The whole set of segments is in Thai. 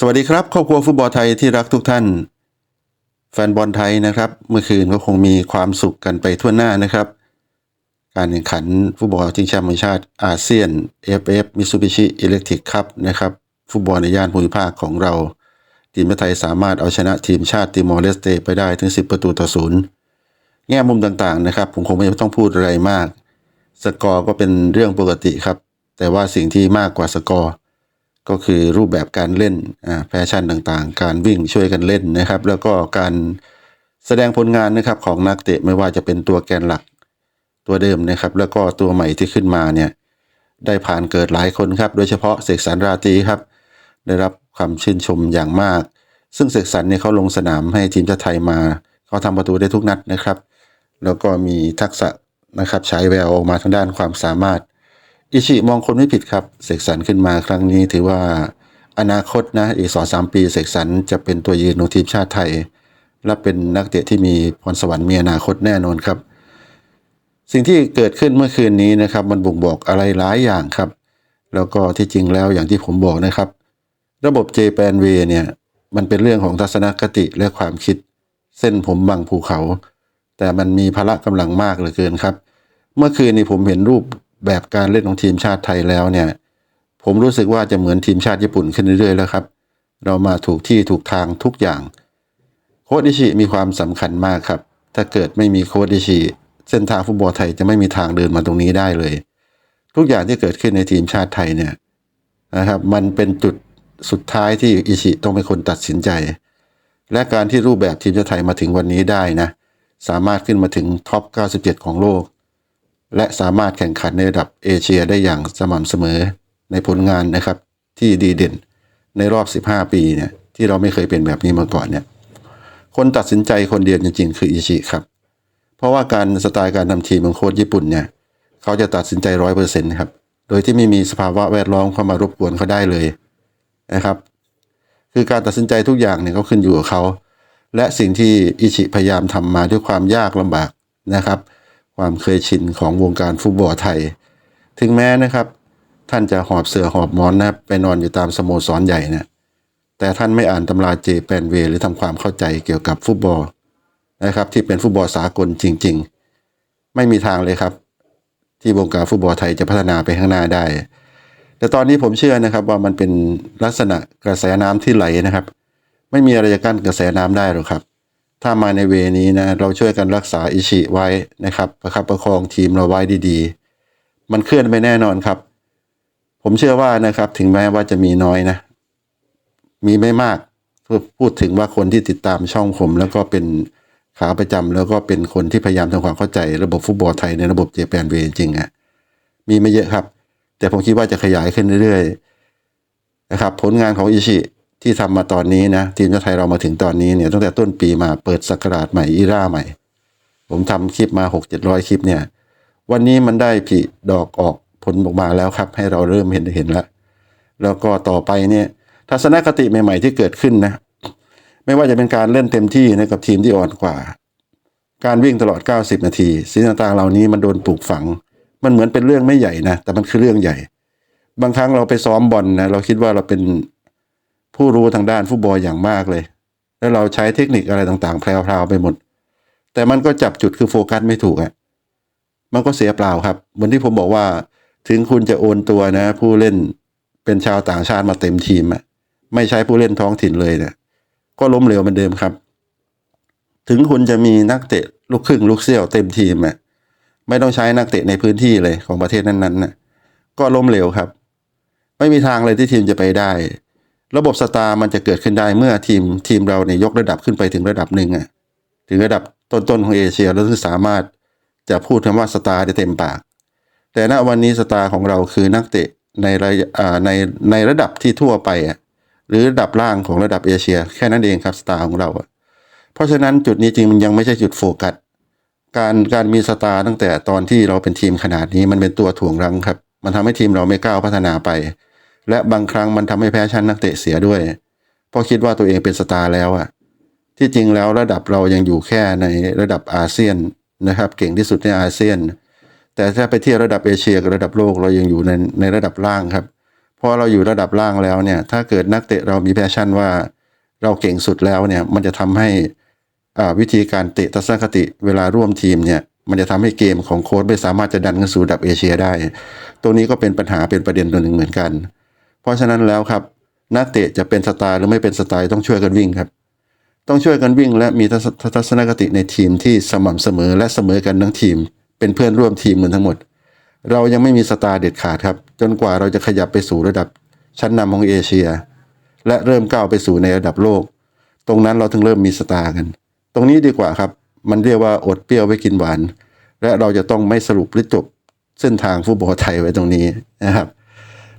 สวัสดีครับครอบครัวฟุตบอลไทยที่รักทุกท่าน แฟนบอลไทยนะครับ เมื่อคืนก็คงมีความสุขกันไปทั่วหน้านะครับ การแข่งขันฟุตบอลชิงแชมป์แห่งชาติอาเซียน FF Mitsubishi Electric Cup นะครับฟุตบอลในย่านภูมิภาคของเรา ทีมไทยสามารถเอาชนะทีมชาติติมอร์เลสเตไปได้ถึง 10 ประตูต่อศูนย์แง่มุมต่างๆนะครับ ผมคงไม่ต้องพูดอะไรมาก สกอร์ก็เป็นเรื่องปกติครับ แต่ว่าสิ่งที่มากกว่าสกอร์ ก็คือรูปแบบการเล่นแฟชั่นต่างๆ การวิ่งช่วยกันเล่นนะครับ แล้วก็การแสดงผลงานนะครับของนักเตะไม่ว่าจะเป็นตัวแกนหลักตัวเดิมนะครับ แล้วก็ตัวใหม่ที่ขึ้นมาเนี่ยได้ผ่านเกิดหลายคนครับ โดยเฉพาะเสกสรรราตรีครับ ได้รับควาชื่นชมอย่างมาก ซึ่งเสกสรรเนี่ยเขาลงสนามให้ทีมชาติไทยมา เขาทำประตูได้ทุกนัดนะครับ แล้วก็มีทักษะนะครับฉายแววออกมาทางด้านความสามารถ อิชิมองคนไม่ผิดครับ เสกสรรขึ้นมาครั้งนี้ถือว่าอนาคตนะอีกสองสามปีเสกสรรจะเป็นตัวยืนของทีมชาติไทย และเป็นนักเตะที่มีพรสวรรค์มีอนาคตแน่นอนครับ สิ่งที่เกิดขึ้นเมื่อคืนนี้นะครับ มันบ่งบอกอะไรหลายอย่างครับ แล้วก็ที่จริงแล้วอย่างที่ผมบอกนะครับ ระบบ j p a n w a y เนี่ยมันเป็นเรื่องของทัศนคติและความคิด เส้นผมบังภูเขา แต่มันมีพละกำลังมากเหลือเกินครับ เมื่อคืนนี้ผมเห็นรูป แบบการเล่นของทีมชาติไทยแล้วเนี่ย ผมรู้สึกว่าจะเหมือนทีมชาติญี่ปุ่นขึ้นเรื่อยๆแล้วครับ เรามาถูกที่ถูกทางทุกอย่าง โค้ชอิชิมีความสำคัญมากครับ ถ้าเกิดไม่มีโค้ชอิชิเส้นทางฟุตบอลไทยจะไม่มีทางเดินมาตรงนี้ได้เลย ทุกอย่างที่เกิดขึ้นในทีมชาติไทยเนี่ยนะครับ มันเป็นจุดสุดท้ายที่อิชิต้องเป็นคนตัดสินใจ และการที่รูปแบบทีมชาติไทยมาถึงวันนี้ได้นะ สามารถขึ้นมาถึงท็อป 97 ของโลก และสามารถแข่งขันในระดับเอเชียได้อย่างสม่ำเสมอในผลงานนะครับที่ดีเด่นในรอบ 15 ปีเนี่ยที่เราไม่เคยเป็นแบบนี้มาก่อนเนี่ยคนตัดสินใจคนเดียวจริง ๆ คืออิชิครับ เพราะว่าการสไตล์การทำทีมของโค้ชญี่ปุ่นเนี่ยเขาจะตัดสินใจร้อยเปอร์เซ็นต์ครับโดยที่ไม่มีสภาวะแวดล้อมเข้ามารบกวนเขาได้เลยนะครับ คือการตัดสินใจทุกอย่างเนี่ยก็ขึ้นอยู่กับเขา และสิ่งที่อิชิพยายามทำมาด้วยความยากลำบากนะครับ ความเคยชินของวงการฟุตบอลไทย ถึงแม้นะครับ ท่านจะหอบเสือหอบหมอนนะครับไปนอนอยู่ตามสโมสรใหญ่นะแต่ท่านไม่อ่านตำราเจแปนเว หรือทำความเข้าใจเกี่ยวกับฟุตบอลนะครับที่เป็นฟุตบอลสากลจริง ๆ ไม่มีทางเลยครับ ที่วงการฟุตบอลไทยจะพัฒนาไปข้างหน้าได้ แต่ตอนนี้ผมเชื่อนะครับว่ามันเป็นลักษณะกระแสน้ำที่ไหลนะครับ ไม่มีอะไรจะกั้นกระแสน้ำได้หรอกครับ ถ้ามาในเวนี้นะเราช่วยกันรักษาอิชิไว้นะครับประคับประคองทีมเราไว้ดีๆ มันเคลื่อนไปแน่นอนครับ ผมเชื่อว่านะครับถึงแม้ว่าจะมีน้อยนะ มีไม่มากพูดถึงว่าคนที่ติดตามช่องผม แล้วก็เป็นขาประจำแล้วก็เป็นคนที่พยายามทำความเข้าใจระบบฟุตบอลไทยในระบบเจแปนเวจริงๆอะมีไม่เยอะครับ แต่ผมคิดว่าจะขยายขึ้นเรื่อยๆนะครับ ผลงานของอิชิ ที่ทำมาตอนนี้นะทีมชาติไทยเรามาถึงตอนนี้เนี่ยตั้งแต่ต้นปีมาเปิดสักราชใหม่อีราใหม่ ผมทำคลิปมาหกเจ็ดร้อยคลิปเนี่ย วันนี้มันได้ผลิดอกออกผลออกมาแล้วครับ ให้เราเริ่มเห็นเห็นแล้วแล้วก็ต่อไปเนี่ยทัศนคติใหม่ ๆ ที่เกิดขึ้นนะ ไม่ว่าจะเป็นการเล่นเต็มที่นะกับทีมที่อ่อนกว่า การวิ่งตลอด 90 นาทีสิ่งต่างๆเหล่านี้มันโดนปลูกฝัง มันเหมือนเป็นเรื่องไม่ใหญ่นะแต่มันคือเรื่องใหญ่ บางครั้งเราไปซ้อมบอลนะเราคิดว่าเราเป็น ผู้รู้ทางด้านฟุตบอลอย่างมากเลย แล้วเราใช้เทคนิคอะไรต่างๆ แพรวๆไปหมด แต่มันก็จับจุดคือโฟกัสไม่ถูกอะมันก็เสียเปล่าครับเหมือนที่ผมบอกว่า ถึงคุณจะโอนตัวนะ ผู้เล่นเป็นชาวต่างชาติมาเต็มทีมอะไม่ใช้ผู้เล่นท้องถิ่นเลยเนี่ยก็ล้มเหลวเหมือนเดิมครับ ถึงคุณจะมีนักเตะลูกครึ่งลูกเซี่ยวเต็มทีมอะไม่ต้องใช้นักเตะในพื้นที่เลยของประเทศนั้นๆนะก็ล้มเหลวครับ ไม่มีทางเลยที่ทีมจะไปได้ ระบบสตาร์มันจะเกิดขึ้นได้เมื่อทีมทีมเราเนี่ยยกระดับขึ้นไปถึงระดับหนึ่งอะถึงระดับต้นๆของเอเชียแล้วถึงสามารถจะพูดคำว่าสตาร์ได้เต็มปาก แต่ณวันนี้สตาร์ของเราคือนักเตะในระในในระดับที่ทั่วไปอะหรือระดับล่างของระดับเอเชีย แค่นั้นเองครับสตาร์ของเราอะเพราะฉะนั้นจุดนี้จริงมันยังไม่ใช่จุดโฟกัสการการมีสตาร์ตั้งแต่ตอนที่เราเป็นทีมขนาดนี้มันเป็นตัวถ่วงรั้งครับ มันทำให้ทีมเราไม่ก้าวพัฒนาไป และบางครั้งมันทำให้แพ้ชั้นนักเตะเสียด้วย เพราะคิดว่าตัวเองเป็นสตาร์แล้วอะที่จริงแล้วระดับเรายังอยู่แค่ในระดับอาเซียนนะครับ เก่งที่สุดในอาเซียน แต่ถ้าไปเทียบระดับเอเชียกับระดับโลกเรายังอยู่ในในระดับล่างครับเพราะพอเราอยู่ระดับล่างแล้วเนี่ย ถ้าเกิดนักเตะเรามีแพชชั่นว่าเราเก่งสุดแล้วเนี่ย มันจะทำให้อ่าวิธีการเตะทัศนคติเวลาร่วมทีมเนี่ย มันจะทำให้เกมของโค้ชไม่สามารถจะดันขึ้นสู่ระดับเอเชียได้ ตรงนี้ก็เป็นปัญหาเป็นประเด็นตัวหนึ่งเหมือนกัน เพราะฉะนั้นแล้วครับนักเตะจะเป็นสไตล์หรือไม่เป็นสไตล์ต้องช่วยกันวิ่งครับ ต้องช่วยกันวิ่งและมีทัศนคติในทีมที่สม่ำเสมอและเสมอกันทั้งทีม เป็นเพื่อนร่วมทีมกันทั้งหมด เรายังไม่มีสตาร์เด็ดขาดครับ จนกว่าเราจะขยับไปสู่ระดับชั้นนำของเอเชีย และเริ่มก้าวไปสู่ในระดับโลก ตรงนั้นเราถึงเริ่มมีสตาร์กัน ตรงนี้ดีกว่าครับ มันเรียกว่าอดเปรี้ยวไว้กินหวาน และเราจะต้องไม่สรุปหรือจบเส้นทางฟุตบอลไทยไว้ตรงนี้นะครับ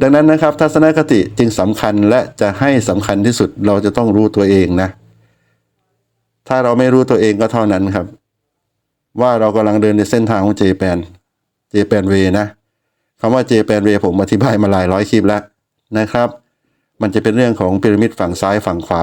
ดังนั้นนะครับทัศนคติจึงสำคัญและจะให้สำคัญที่สุดเราจะต้องรู้ตัวเองนะ ถ้าเราไม่รู้ตัวเองก็เท่านั้นครับ ว่าเรากำลังเดินในเส้นทางของเจแปนเจแปนเวนะคำว่าเจแปนเวผมอธิบายมาหลายร้อยคลิปแล้วนะครับ มันจะเป็นเรื่องของพีระมิดฝั่งซ้ายฝั่งขวา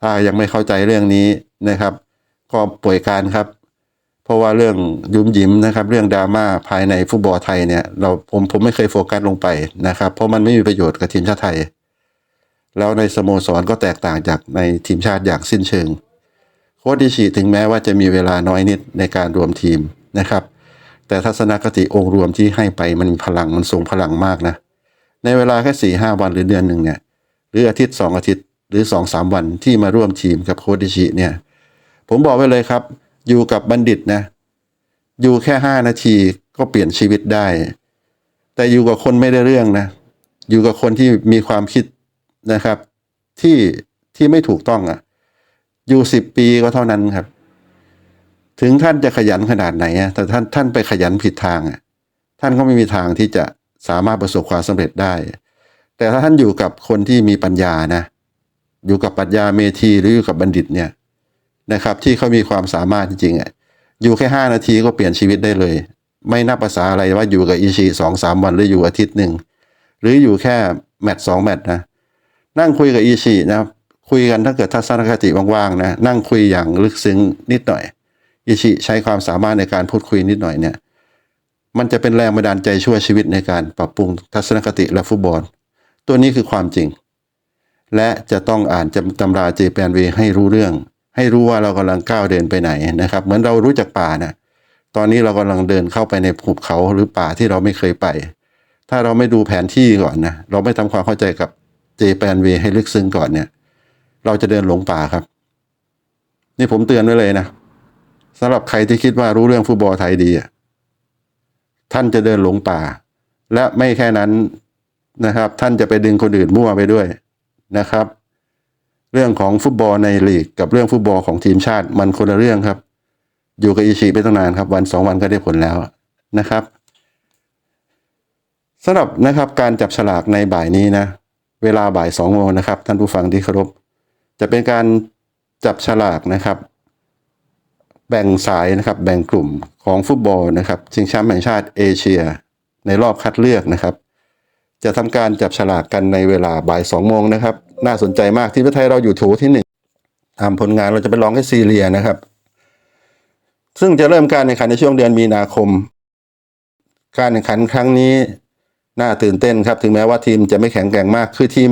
ถ้ายังไม่เข้าใจเรื่องนี้นะครับ ก็ป่วยการครับ เพราะว่าเรื่องยุ่มยิ้มนะครับ เรื่องดราม่าภายในฟุตบอลไทยเนี่ยเราผมผมไม่เคยโฟกัสลงไปนะครับ เพราะมันไม่มีประโยชน์กับทีมชาติไทย แล้วในสโมสรก็แตกต่างจากในทีมชาติอย่างสิ้นเชิง โค้ชดิชิถึงแม้ว่าจะมีเวลาน้อยนิดในการรวมทีมนะครับ แต่ทัศนคติองค์รวมที่ให้ไปมันมีพลังมันทรงพลังมากนะ ในเวลาแค่สี่ห้าวันหรือเดือนหนึ่งเนี่ยหรืออาทิตย์สองอาทิตย์หรือสองสามวันที่มาร่วมทีมกับโค้ชดิชิเนี่ยผมบอกไว้เลยครับ อยู่กับบัณฑิตนะ อยู่แค่ห้านาทีก็เปลี่ยนชีวิตได้ แต่อยู่กับคนไม่ได้เรื่องนะ อยู่กับคนที่มีความคิดนะครับ ที่ที่ไม่ถูกต้องอะ อยู่สิบปีก็เท่านั้นครับ ถึงท่านจะขยันขนาดไหนอะแต่ท่านท่านไปขยันผิดทางอะท่านก็ไม่มีทางที่จะสามารถประสบความสำเร็จได้ แต่ถ้าท่านอยู่กับคนที่มีปัญญานะ อยู่กับปรัชญาเมธีหรืออยู่กับบัณฑิตเนี่ย นะครับ ที่เขามีความสามารถจริงๆอะอยู่แค่ห้านาทีก็เปลี่ยนชีวิตได้เลย ไม่นับภาษาอะไรว่าอยู่กับอิชิสองสามวันหรืออยู่อาทิตย์หนึ่งหรืออยู่แค่แมตช์สองแมตช์นะนั่งคุยกับอิชินะคุยกันถ้าเกิดทัศนคติว่างๆนะนั่งคุยอย่างลึกซึ้งนิดหน่อยอิชิใช้ความสามารถในการพูดคุยนิดหน่อยเนี่ยมันจะเป็นแรงบันดาลใจช่วยชีวิตในการปรับปรุงทัศนคติและฟุตบอล ตัวนี้คือความจริง และจะต้องอ่านจำตำราเจแปนเวให้รู้เรื่อง ให้รู้ว่าเรากำลังก้าวเดินไปไหนนะครับ เหมือนเรารู้จักป่านะตอนนี้เรากำลังเดินเข้าไปในภูเขาหรือป่าที่เราไม่เคยไป ถ้าเราไม่ดูแผนที่ก่อนนะเราไม่ทำความเข้าใจกับเจแปนเวให้ลึกซึ้งก่อนเนี่ย เราจะเดินหลงป่าครับ นี่ผมเตือนไว้เลยนะสำหรับใครที่คิดว่ารู้เรื่องฟุตบอลไทยดีท่านจะเดินหลงป่า และไม่แค่นั้นนะครับ ท่านจะไปดึงคนอื่นมั่วไปด้วยนะครับ เรื่องของฟุตบอลในลีกกับเรื่องฟุตบอลของทีมชาติมันคนละเรื่องครับ อยู่กับอิชิไปตั้งนานครับ วันสองวันก็ได้ผลแล้วนะครับสำหรับนะครับการจับฉลากในบ่ายนี้นะ เวลาบ่ายสองโมงนะครับ ท่านผู้ฟังที่เคารพจะเป็นการจับฉลากนะครับ แบ่งสายนะครับ แบ่งกลุ่มของฟุตบอลนะครับชิงแชมป์แห่งชาติเอเชีย ในรอบคัดเลือกนะครับ จะทำการจับฉลากกันในเวลาบ่ายสองโมงนะครับ น่าสนใจมากทีมไทยเราอยู่โถที่หนึ่งตามผลงานเราจะไปลองให้ซีเรียนะครับ ซึ่งจะเริ่มการแข่งขันในช่วงเดือนมีนาคม การแข่งขันครั้งนี้น่าตื่นเต้นครับ ถึงแม้ว่าทีมจะไม่แข็งแกร่งมาก คือทีม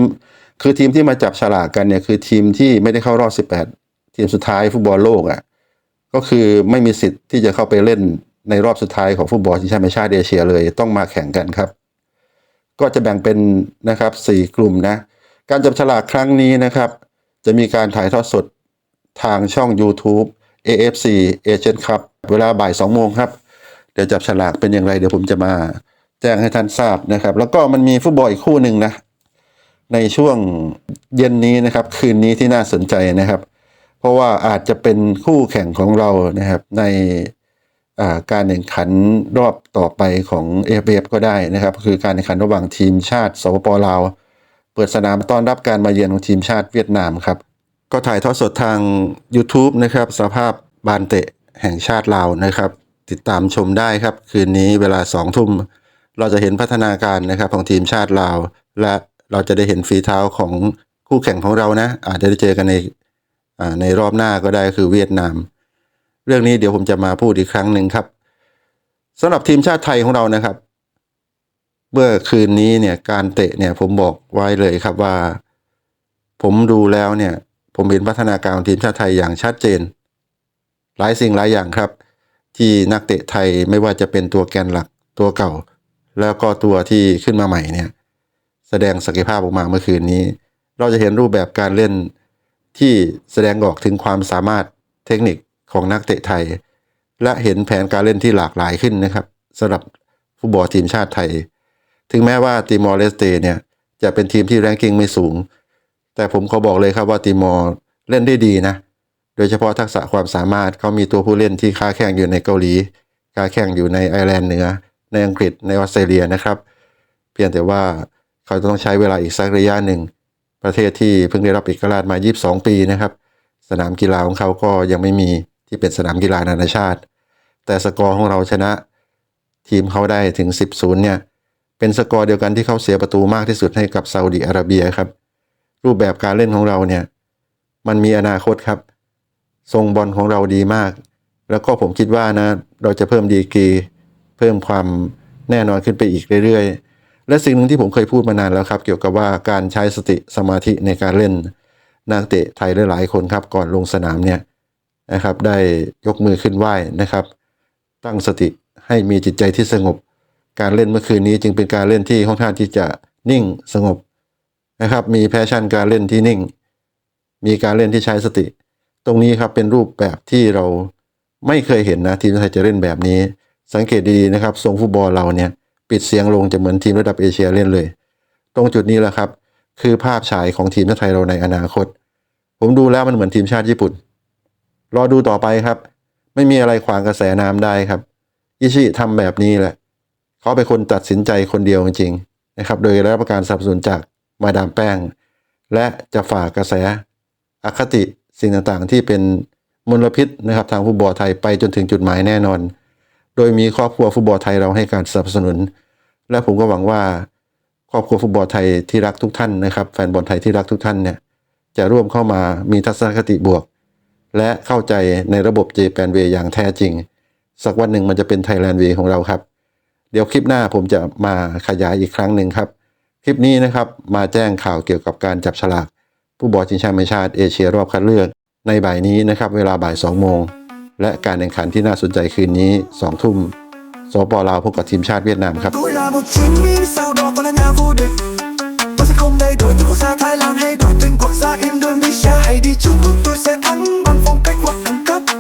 คือทีมที่มาจับฉลากกันเนี่ยคือทีมที่ไม่ได้เข้ารอบ 18 ทีมสุดท้ายฟุตบอลโลกอะก็คือไม่มีสิทธิ์ที่จะเข้าไปเล่นในรอบสุดท้ายของฟุตบอลชิงแชมป์แห่งชาติเอเชียเลยต้องมาแข่งกันครับ ก็จะแบ่งเป็นนะครับสี่กลุ่มนะ การจับฉลากครั้งนี้นะครับ จะมีการถ่ายทอดสดทางช่อง YouTube AFC Agent Cup เวลาบ่าย2โมงครับ เดี๋ยวจับฉลากเป็นอย่างไร เดี๋ยวผมจะมาแจ้งให้ท่านทราบนะครับ แล้วก็มันมีฟุตบอลอีกคู่หนึ่งนะ ในช่วงเย็นนี้นะครับ คืนนี้ที่น่าสนใจนะครับ เพราะว่าอาจจะเป็นคู่แข่งของเรานะครับ ในการแข่งขันรอบต่อไปของ AFF ก็ได้นะครับ คือการแข่งขันระหว่างทีมชาติสปปลาว เปิดสนามต้อนรับการมาเยือนของทีมชาติเวียดนามครับ ก็ถ่ายทอดสดทาง YouTube นะครับสภาพบานเตะแห่งชาติลาวนะครับ ติดตามชมได้ครับ คืนนี้เวลาสองทุ่ม เราจะเห็นพัฒนาการนะครับของทีมชาติลาว และเราจะได้เห็นฝีเท้าของคู่แข่งของเรานะ อาจจะได้เจอกันในในรอบหน้าก็ได้คือเวียดนาม เรื่องนี้เดี๋ยวผมจะมาพูดอีกครั้งหนึ่งครับสำหรับทีมชาติไทยของเรานะครับ เมื่อคืนนี้เนี่ยการเตะเนี่ยผมบอกไว้เลยครับว่า ผมดูแล้วเนี่ย ผมเห็นพัฒนาการของทีมชาติไทยอย่างชัดเจน หลายสิ่งหลายอย่างครับ ที่นักเตะไทยไม่ว่าจะเป็นตัวแกนหลักตัวเก่า แล้วก็ตัวที่ขึ้นมาใหม่เนี่ย แสดงศักยภาพออกมาเมื่อคืนนี้ เราจะเห็นรูปแบบการเล่นที่แสดงออกถึงความสามารถเทคนิคของนักเตะไทย และเห็นแผนการเล่นที่หลากหลายขึ้นนะครับสำหรับฟุตบอลทีมชาติไทย ถึงแม้ว่าติมอร์เลสเตเนี่ยจะเป็นทีมที่แรงกิ้งไม่สูง แต่ผมขอบอกเลยครับว่าติมอร์เล่นได้ดีนะ โดยเฉพาะทักษะความสามารถเขามีตัวผู้เล่นที่ค้าแข่งอยู่ในเกาหลี ค้าแข่งอยู่ในไอร์แลนด์เหนือ ในอังกฤษในออสเตรเลียนะครับ เพียงแต่ว่าเขาจะต้องใช้เวลาอีกสักระยะหนึ่ง ประเทศที่เพิ่งได้รับเอกราชมา 22 ปีนะครับ สนามกีฬาของเขาก็ยังไม่มีที่เป็นสนามกีฬานานาชาติ แต่สกอร์ของเราชนะ ทีมเขาได้ถึง 10ศูนย์เนี่ย เป็นสกอร์เดียวกันที่เขาเสียประตูมากที่สุดให้กับซาอุดิอาระเบียครับ รูปแบบการเล่นของเราเนี่ยมันมีอนาคตครับ ทรงบอลของเราดีมาก แล้วก็ผมคิดว่านะ เราจะเพิ่มดีกรีเพิ่มความแน่นอนขึ้นไปอีกเรื่อยๆ และสิ่งหนึ่งที่ผมเคยพูดมานานแล้วครับ เกี่ยวกับว่าการใช้สติสมาธิในการเล่น นักเตะไทยหลายๆคนครับก่อนลงสนามเนี่ยนะครับ ได้ยกมือขึ้นไหว้นะครับ ตั้งสติให้มีจิตใจที่สงบ การเล่นเมื่อคืนนี้จึงเป็นการเล่นที่ค่อนข้างที่จะนิ่งสงบนะครับ มีแพชชั่นการเล่นที่นิ่ง มีการเล่นที่ใช้สติ ตรงนี้ครับเป็นรูปแบบที่เราไม่เคยเห็นนะทีมไทยจะเล่นแบบนี้ สังเกตดีๆนะครับทรงฟุตบอลเราเนี่ยปิดเสียงลงจะเหมือนทีมระดับเอเชียเล่นเลย ตรงจุดนี้แหละครับ คือภาพฉายของทีมชาติไทยเราในอนาคต ผมดูแล้วมันเหมือนทีมชาติญี่ปุ่น รอดูต่อไปครับ ไม่มีอะไรขวางกระแสน้ำได้ครับ อิชิทำแบบนี้แหละ เขาเป็นคนตัดสินใจคนเดียวจริงๆนะครับ โดยได้รับการสนับสนุนจากมาดามแป้ง และจะฝ่ากกระแสอคติสิ่งต่างๆ ที่เป็นมลพิษนะครับทางฟุตบอลไทยไปจนถึงจุดหมายแน่นอน โดยมีครอบครัวฟุตบอลไทยเราให้การสนับสนุน และผมก็หวังว่า ครอบครัวฟุตบอลไทยที่รักทุกท่านนะครับ แฟนบอลไทยที่รักทุกท่านเนี่ยจะร่วมเข้ามามีทัศนคติบวก และเข้าใจในระบบเจแปนเวอย่างแท้จริง สักวันหนึ่งมันจะเป็นไทยแลนด์เวของเราครับ เดี๋ยวคลิปหน้าผมจะมาขยายอีกครั้งหนึ่งครับ คลิปนี้นะครับมาแจ้งข่าวเกี่ยวกับการจับฉลาก ผู้บอลชิงแชมป์ชาติเอเชียรอบคัดเลือก ในบ่ายนี้นะครับเวลาบ่าย 2 โมง และการแข่งขันที่น่าสนใจคืนนี้ 2 ทุ่มสปลาวพบกับทีมชาติเวียดนามครับ Tôi là một chiến binh sao đó còn là nhà vô địch Tôi sẽ không thay đổi từ quốc gia Thái Lan hay đổi tên quốc gia Indonesia Hãy đi Trung Quốc tôi sẽ thắng bằng phong cách hoặc đẳng cấp Kim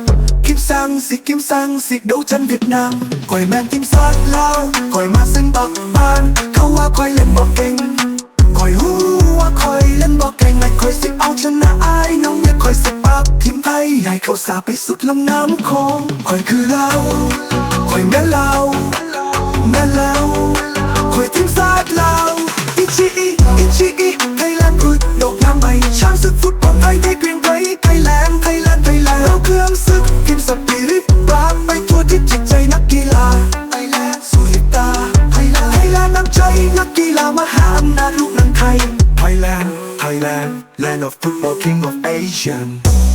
sang, xịt kim sang, xịt đấu chân Việt Nam. Còi men kim sát lao, Còi ma sinh bạc ban. Câu hoa khói lên bọc kênh Còi hú hoa khói lên bọc kênh Này khói xịt áo chân là ai, Nóng nhất khói xịt bắp. Thím tay này khẩu xa bay sút lòng nam khô. Còi cứ lao. น้ำใจนักกีฬามหาอำนาจลูกหนังไทย Thailand, Thailand, land of football, king of Asia.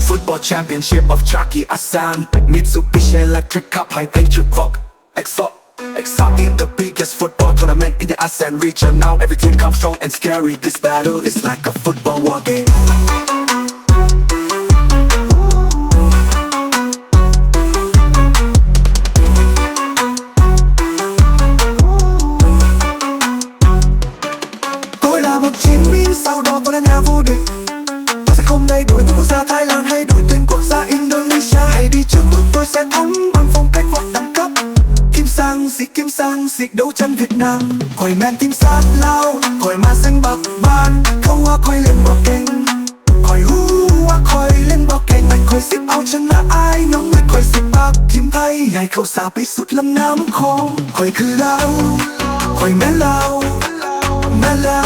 Football championship of Chucky Asan, Mitsubishi Electric Cup, high patriot rock, Exo. Exotic, the biggest football tournament in the ASEAN region. Now everything comes strong and scary. This battle is like a football war game. งเขาสาไปสุดลำน้ำคงคอยคือเราคอยแม่เราแม่เรา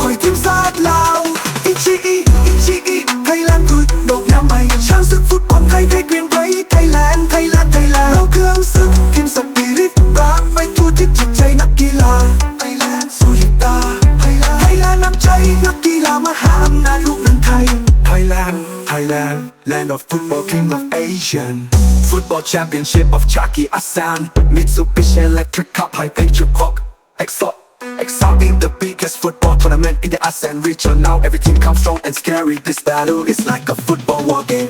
คอยทีมซาดเราอิชิอิ Thailand land of football king of Asian Football championship of Chucky Asan Mitsubishi Electric Cup high patriot rock Exalt, exalting the biggest football tournament in the ASEAN region. Now every team comes strong and scary. This battle is like a football war game.